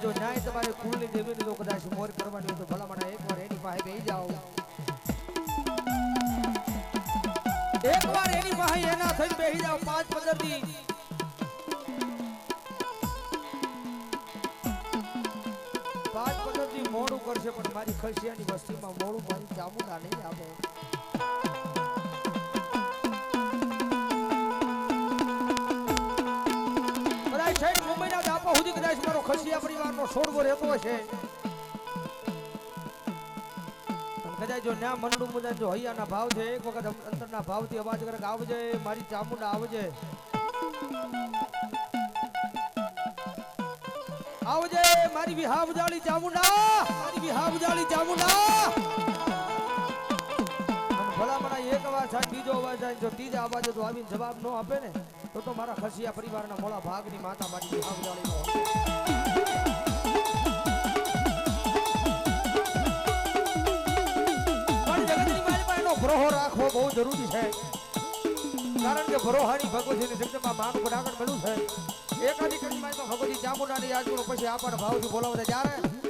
કુળની દેવીને જો કદાચ મોર કરવાની તો ભલા મને એકવાર એની પાસે બેસી જાઓ. એકવાર એની પાસે એના થઈને બેસી જાઓ, પાંચ પંદરથી. પાંચ પંદરથી મોડું કરશે, પણ મારી ખસિયાની વસ્તીમાં મોડું મારી ચામુંડા નહીં આપે. કદાચ મારો ખસિયા પરિવારનો છોડવો રહેતો છે. આવજે, મારી ચામુંડા આવજે. આવજે, મારી મારી વિહાવ જાળી ચામુંડા. ભલા મને એક અવાજ થાય, બીજો અવાજ થાય, જો ત્રીજા અવાજે તો આવીને જવાબ ન આપે ને. તો તો મારા ખસિયા પરિવારના મોળા ભાગની માતા મારી વિહાવ ગ્રહો રાખવો બહુ જરૂરી છે. કારણ કે ભરોહાની ભગવતીની જગતમાં માન પર આગળ મળ્યું છે. એકાદી કડી માં ભગવતી ચામુંડાની યાદ પછી આપણને ભાવથી બોલાવતા જ્યારે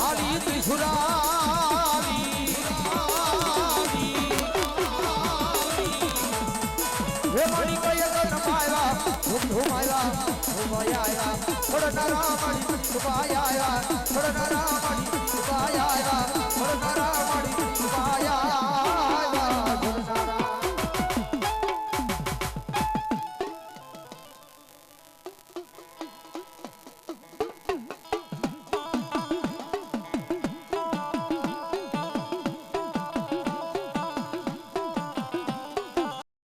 થોડા રામાણી સુભાયા થોડા રામાણી સુભાયા